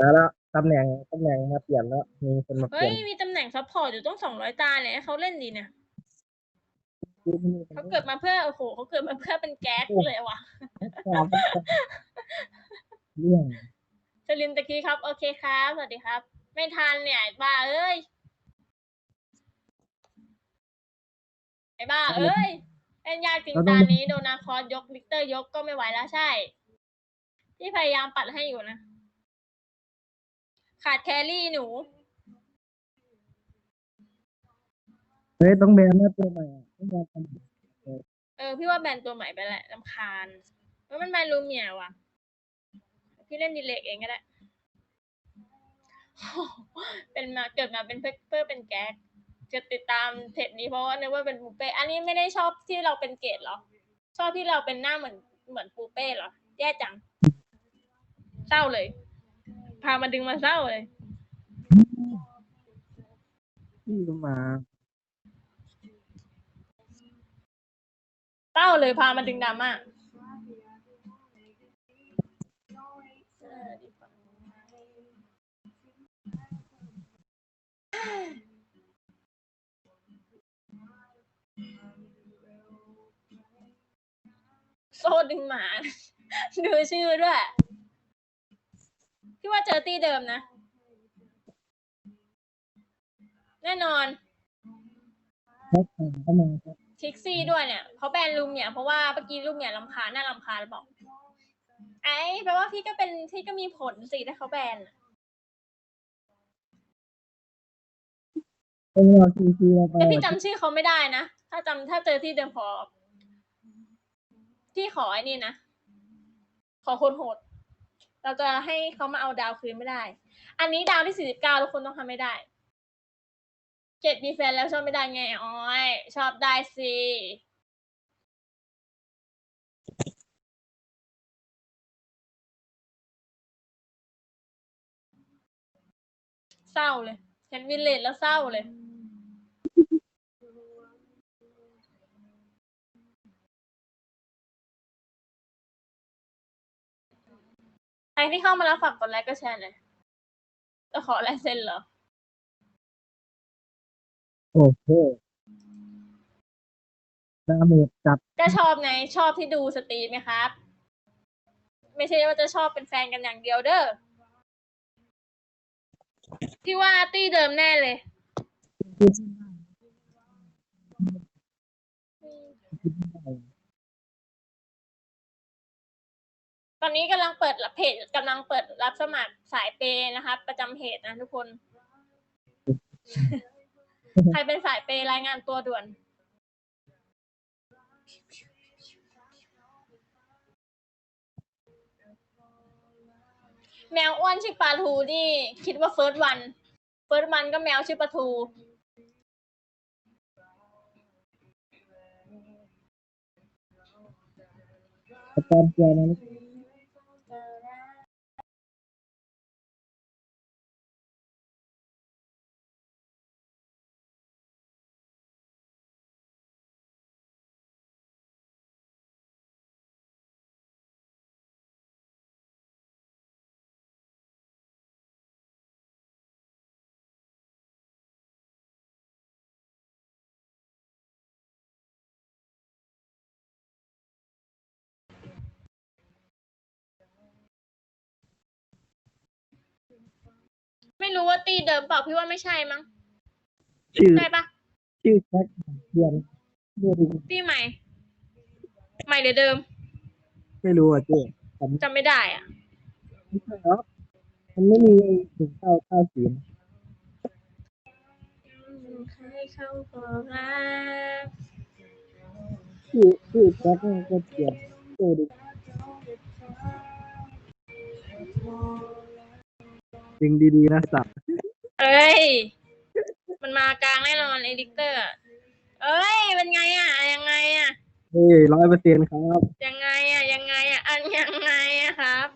แล้วตำแหน่งตำแหน่งมาเปลี่ยนแล้วมีคนมาเปเฮ้ลี่ยยนมีตำแหน่งซัพพอร์ตอยู่ต้องสองร้อยตาเนี่ยให้เขาเล่นดีเนี่ยชื่อที่นี่เขาเกิดมาเพื่อโอ้โหเขาเกิดมาเพื่อเป็นแก๊สเลยว่ะเรื่องสลิมตะกี้ครับ โอเคครับสวัสดีครับ ไม่ทันเนี่ยไอ้บ้าเอ้ยไอ้บ้าเอ้ยเล่นยากจริงตานี้โดนาคอสยกลิกเตอร์ยกก็ไม่ไหวแล้วใช่ ที่พยายามปัดให้อยู่นะ ขาดแครี่หนู เฮ้ยต้องแบนนะตัวใหม่อะต้องแบนตัวใหม่เออ พี่ว่าแบนตัวใหม่ไปแหละลำคาญเฮ้ยมันแบนลูเมียว่ะ พี่เล่นดีเลกเองก็ได้ เป็นมาเกิดมาเป็นเพื่อเพื่อเป็นแก๊กจะติดตามเพจนี้เพราะว่านึกว่าเป็นปูเป้ อันนี้ไม่ได้ชอบที่เราเป็นเกรดเหรอ ชอบที่เราเป็นหน้าเหมือนเหมือนปูเป้เหรอ แย่จังเศร้าเลย พามาดึงมาเศร้าเลยที่มาเศร้าเลยพามาดึงดราม่าเออดีกว่าโซดึงหมา ดูชื่อด้วย พี่ว่าเจอตี้เดิมนะ แน่นอนคของเข้ามาครับทิกซี่ด้วยเนี่ยเขาแบนลุงเนี่ยเพราะว่าเมื่อกี้ลุงเนี่ยลำคาญน่ารำคาญบอก ไอ้แปลว่าพี่ก็เป็นพี่ก็มีผลสิถ้าเขาแบนน่ะต้องรอซีซีเราไปแต่พี่จำชื่อเขาไม่ได้นะ ถ้าจำถ้าเจอที่เดิมขอพี่ขอไอ้นี่นะ ขอคนโหด เราจะให้เขามาเอาดาวคืนไม่ได้ อันนี้ดาวที่สี่สิบเก้าทุกคนต้องทำไม่ได้เจ็ดมีแฟนแล้วชอบไม่ได้ไงอ๋อยชอบได้สิเศร้าเลยเห็นวิลเลจแล้วเศร้าเลย ครที่เข้ามาแล้วฝากกดไลค์ก็แชร์หน่อยจะขอลายเซ็นเหรอ โอ้โหดาเมจจัดก็ชอบไงชอบที่ดูสตรีมไหมครับ ไม่ใช่ว่าจะชอบเป็นแฟนกันอย่างเดียวเด้อพี่ว่าตี้เดิมแน่เลย ตอนนี้กำลังเปิดเพจกำลังเปิดรับสมัครสายเปย์นะครับประจำเพจนะทุกคน ใครเป็นสายเปย์รายงานตัวด่วนแมวอ้วนชื่อปลาทูนี่ คิดว่าเฟิร์สวันเฟิร์สวันก็แมวชื่อปลาทูอาจารย์เจียนั้น ไม่รู้ว่าตีเดิมเปล่าพี่ว่าไม่ใช่มั้งชื่อใช่ปะชื่อแพ็คเดือนดูดิตีใหม่ ใหม่หรือเดิมไม่รู้อะเจ๊ผมจำไม่ได้อะไม่ใช่หรอกมันไม่มีถึงเก้าเก้าสีนใครเข้าบอกรักชื่อชื่อแพ็คนี่ก็เปลี่ยนดูดิ ยิงดีๆนะสัตว์เอ้ย มันมากลางแน่นอนไอดิกเตอร์อะเอ้ย เป็นไงอะ ยังไงอะ เฮ้ยร้อยเปอร์เซ็นต์ครับ ยังไงอะ ยังไงอะ อันยังไงอะครับ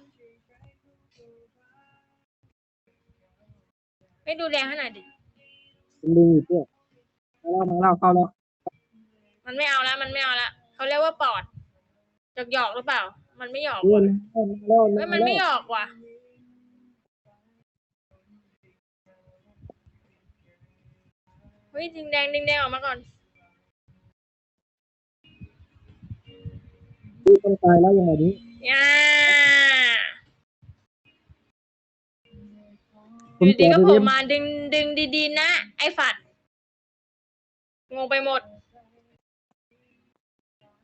ไม่ดูแรงขนาดดิเป็นลิงอยู่เจ๊มาแล้วมาแล้วเข้าแล้วมันไม่เอาแล้วมันไม่เอาละเขาเรียกว่าปอดจอกหยอกหรือเปล่า มันไม่หยอกเล่ว่ะนแล้วเฮ้ยมันไม่หยอกว่ะ เฮ้ยดิงแดงดิงแดงออกมาก่อนดูคนตายแล้วยังไงดีย่าผอมยู่ดีแก่ก็ไปโผล่เล่นมาดึงดึงดีๆนะ ไอ้ฝัด งงไปหมด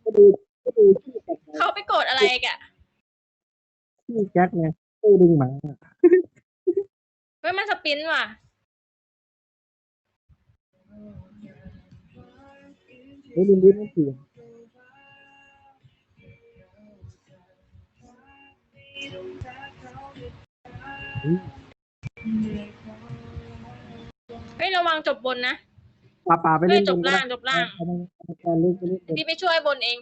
ก็ดูก็ดูที่กับเขาไปโกรธอะไรกะที่แจ็คไงตู้ดึงหมา เฮ้ยมันสปินว่ะ เฮ้ยลินลินไม่เสียงเฮ้ยเฮ้ยระวังจบบนนะป่าป่าไปเฮ้เล่ยนจบล่างจบล่างเอาเอาการเล่นไปเล่นพี่ไปช่วยบนเอง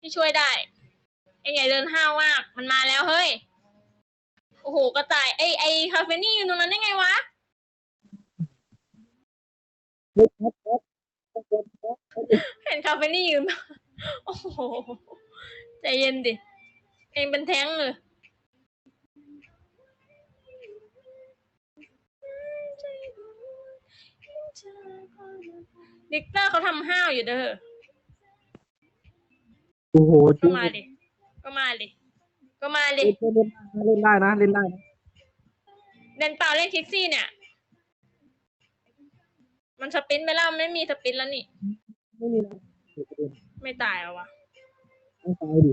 พี่ช่วยได้ไอ้ใหญ่เดินห้าวมากมันมาแล้วเฮ้ยโอ้โหกระต่ายไอ้ไอ้คาเฟนี่อยู่ตรงนั้นได้ไงวะ เล่นครับครับครับครับครับ เห็นคาเฟนี่ยืนโอ้โห ใจเย็นดิ เองเป็นแท้งเลยดิกเตอร์เขาทำห้าวอยู่เด้อ โอ้โหก็มาดิ ก็มาดิ ก็มาดิ เล่นเล่นได้นะ เล่นได้นะเดนเปล่าเล่นคิกซี่เนี่ย มันสปินไปแล้วมันไม่มีสปินแล้วนี่ ไม่มีนะเดี๋ยวเดี๋ยวไม่ตายเหรอวะต้องตายดิ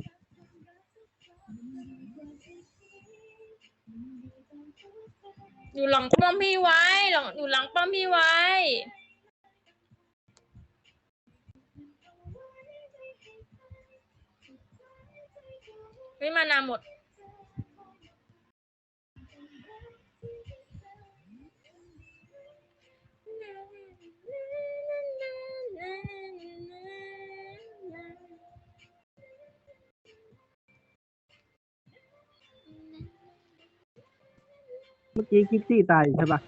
อยู่หลังป้อมพี่ไว้หลังอยู่หลังป้อมพี่ไว้เฮ้ยมานาหมด เมื่อกี้คิกซี่ตายใช่ปะ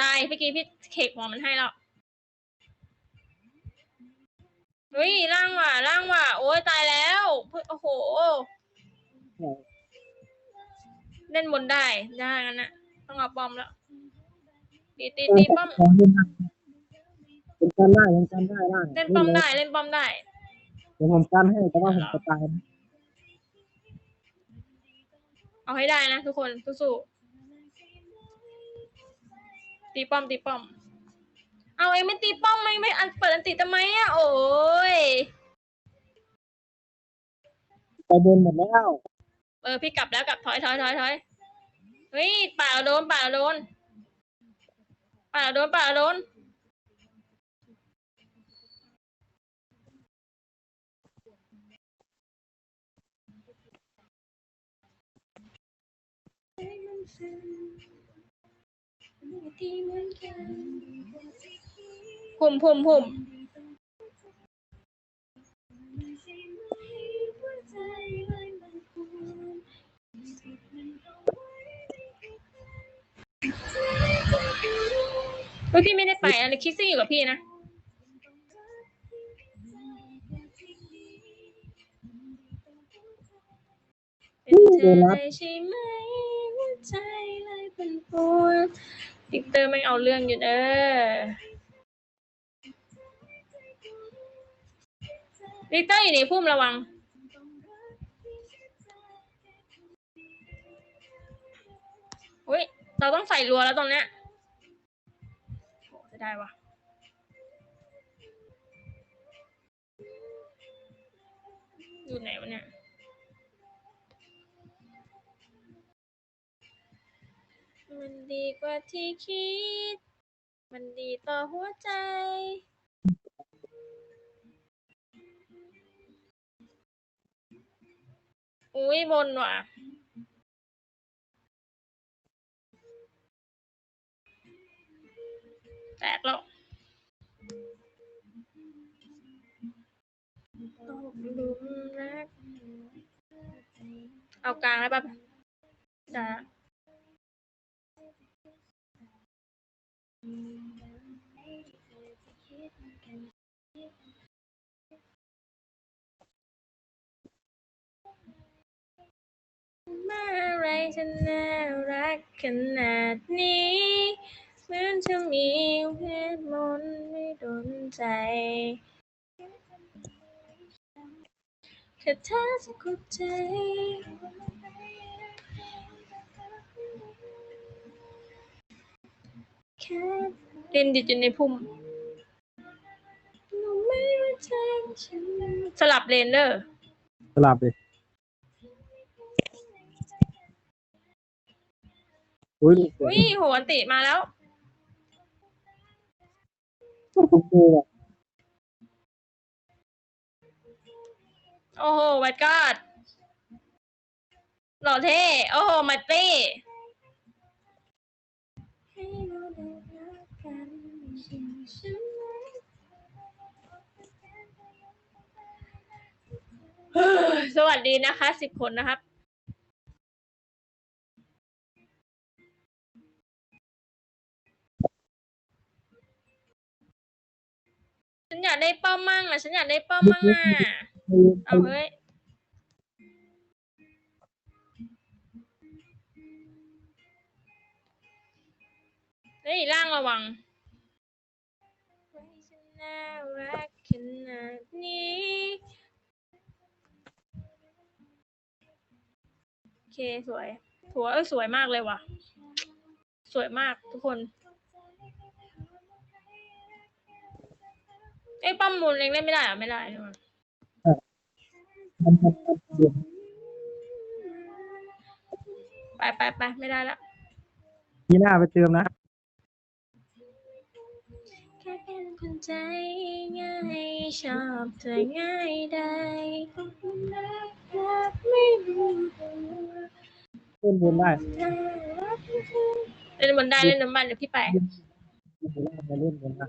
ตายเมื่อกี้พี่เคกหัวมันให้แล้วเฮ้ยร่างว่ะร่างว่ะโอ้ยตายแล้วเฮ้ยโอ้โหเล่นบนได้ได้งั้นนะต้องเอาป้อมแล้วตีตีตีป้อมขอเล่นได้เป็นการได้เป็นการได้ร่างเล่นป้อมได้เล่นป้อมได้เดี๋ยวผมการให้แต่ว่าผมจะตายนะเอาให้ได้นะทุกคนสู้ๆ ตีป้อมตีป้อม เอาเองไม่ตีป้อมไม่ไม่อันเปิดอันติทำไมอะโอ้ยไปบนหมดแล้วเออพี่กลับแล้วกลับถอยถอยถอยถอยเฮ้ยป่าเราโดนป่าเราโดนป่าเราโดนป่าเราโดน พุ่มพุ่มพุ่มเฮ้ยพี่ไม่ได้ไปอะไรคิกซี่อยู่กับพี่นะเป็นเธอเลยใช่ไหมหัวใจเลยเป็นปวด ดิกเตอร์ไม่เอาเรื่องอยู่เด้อดิกเตอร์อยู่ในพุ่มระวัง อุ้ย เราต้องใส่รัวแล้วตรงเนี้ยจะได้วะอยู่ไหนวะเนี่ย มันดีกว่าที่คิด มันดีต่อหัวใจ อุ้ยบนว่ะ แตกแล้วตกหลุมรัก เอากลางได้ปะจ้า เมื่อไรฉันน่ารักขนาดนี้เหมือนจะมีเวทมนต์ไม่โดนใจแค่เธอจะกดใจ เล่นดิดอยู่ในพุ่มหนูไม่ว่าใจฉันสลับเลนเดอร์สลับเลยอุ้ยอุ้ยโหอันติมาแล้วผมดูอะโอ้โหวัดกอดหล่อเท่ โอ้โห มัตตี้เฮ้ย สวัสดีนะคะสิบคนนะครับ ฉันอยากได้ป้อมมั่งอะ ฉันอยากได้ป้อมมั่งอะ เอาเฮ้ยเฮ้ยร่างระวัง รักขนาดนี้ โอเคสวยสวเอ้ยสวยมากเลยว่ะ สวยมากทุกคนเอ้ปั้มมูลเองเล่นไม่ได้เหรอไม่ได้ใช่ไหมไปไปไปไม่ได้ละมีหน้าไปเติมนะ แค่เป็นคนใจ ชอบเธอง่ายได้รักไม่รู้เล่นบนได้เล่นบนได้เล่นน้ำมันเดี๋ยวพี่ไปเล่นบนได้มาเล่นบนได้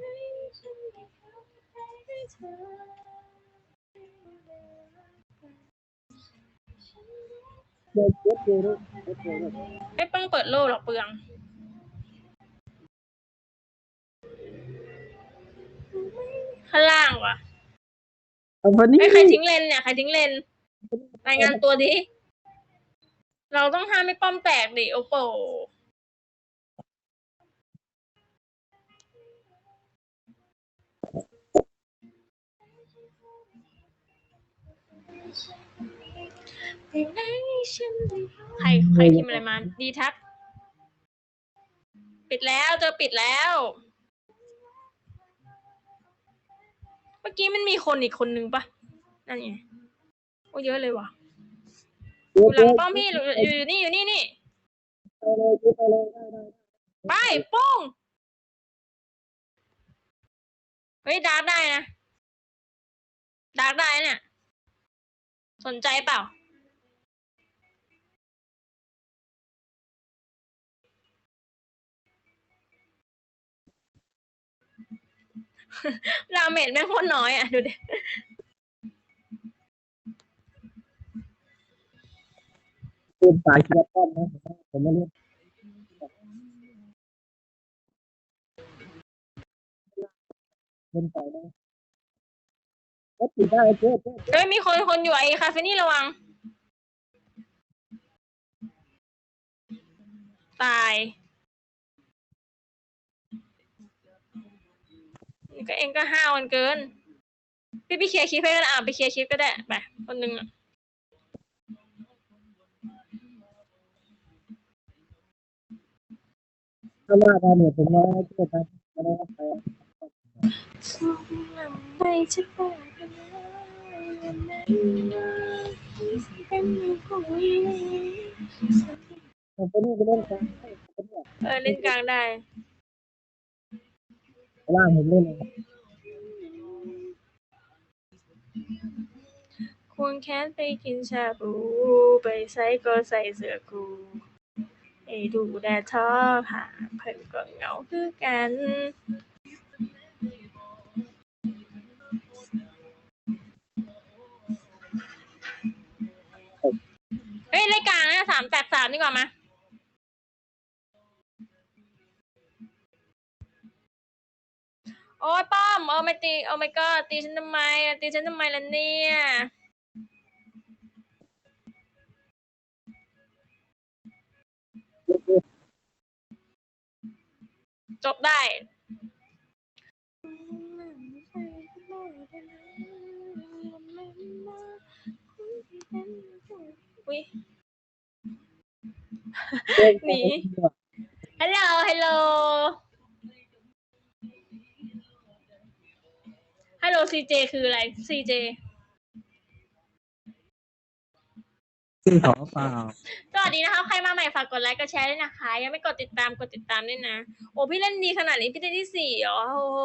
ไม่ต้องเปิดโล่หรอกเปลืองข้างล่างว่ะ เอาวันนี้ไอ้ยใครทิ้งเลนเนี่ยใครทิ้งเลนรายงานตัวดิ เราต้องห้ามไม่ป้อมแตกดิโอโปใครใครพิมพ์อะไรมา ดีทัก ปิดแล้วเจอปิดแล้ว เมื่อกี้มันมีคนอีกคนนึงปะนั่นไงโอ้เยอะเลยว่ะอยู่หลังป้อมพี่อยู่อยู่อยู่นี่อยู่นี่นี่ไปเลยไปเลยได้ได้ไปปุ้งเฮ้ยดาร์กได้นะดาร์กได้เนี่ย สนใจเปล่า ดาเมจแม่งโคตรน้อยอะ ดูดิเล่นสายคิดป้อมนะผมไม่เล่นเล่นสายนะก็ติดได้เจ๊เจ๊เอ้ยมีคนคนอยู่ไอ้คาเฟนี่ระวัง ตาย ก็เองก็ห้าวกันเกิน พี่พี่เคลียร์คลิปให้กันอะไปเคลียร์คลิปก็ได้ไปคนหนึ่งอะถ้าว่าดาเมจผมน้อยเจ๊ครับไม่ได้ไปไม่ใช่ป่ะเป็นผู้หญิงผมไปนี่ไปเล่นกันเออเล่นกลางได้ ล่างผมเล่นเลยควงแค้นไปกินชาบู ไปใส่ก็ใส่เสื้อกูไอ้ดูแดดท้อหาเพิ่นก็เหงาคือกันเฮ้ยเล่นกลางนะสามแปดสามดีกว่ามา โอ้ยป้อมโอ้ไม่ตีโอ้ไม่ก็ตีฉันทำไมอะตีฉันทำไมล่ะเนี่ย จบได้ อุ้ยหนี ฮัลโหล ฮัลโหล ฮัลโหลซีเจคืออะไรซีเจชื่อเขาเปล่า สวัสดีนะคะใครมาใหม่ฝากกดไลค์กดแชร์ด้วยนะคะ ยังไม่กดติดตามกดติดตามด้วยนะ โอ้พี่เล่นดีขนาดนี้พี่ได้ที่สี่เหรอโอ้โห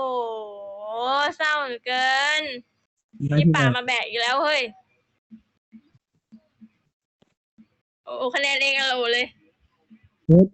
เศร้าเหลือเกินนี่ป่ามาแบกอีกแล้วเฮ้ย โอ้คะแนนเองอะโหลเลยเฮ้ย